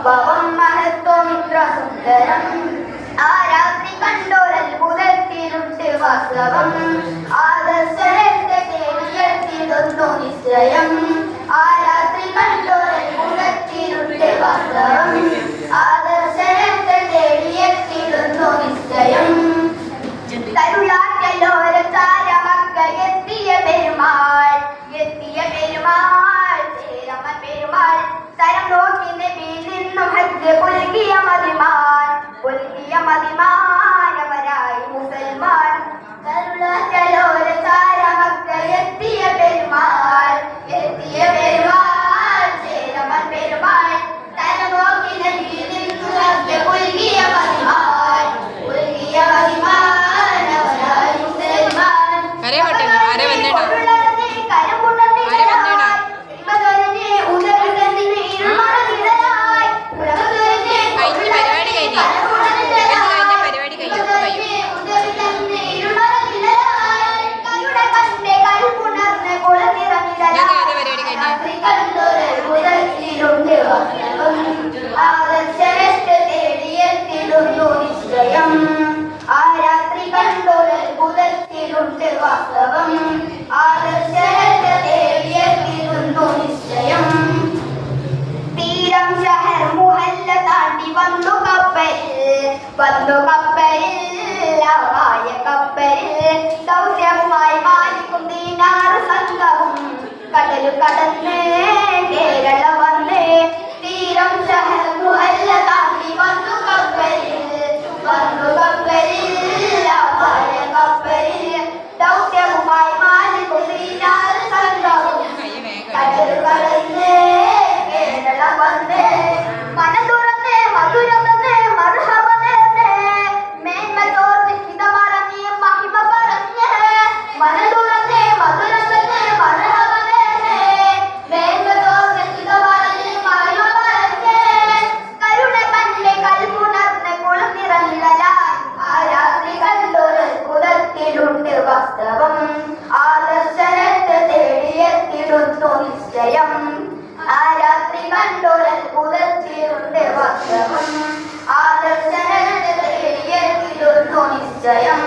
ഒപ്പവും മഹത്വമിത്രസുന്ദരം. ആ രാത്രി കണ്ടോരത്ഭുതത്തിലുണ്ട് വാസ്തവം ആദർശത്തെ നിശ്ചയം. ആ രാത്രി കണ്ടോ അഭിമാനവരായി മുസൽമാൻ. കരുണ ചലോലതാര മക്ക എത്തിയ പെരുമാൾ ചേരമൻ പെരുമാൾ. തലമോക്കി നൽകി നിൽക്കുക പുൽകിയ പതിമാൻ പുൽകിയ പതിമാനവരായി മുസൽമാൻ. അരേ വട്ടേ അരേ വന്നേട്ടാ? കപ്പലിൽ കപ്പലിൽ സൗരം ആ രാത്രി കണ്ടോരൻ പുലർച്ചയുണ്ട് വർഷവും ആ ദർശനം നിശ്ചയം.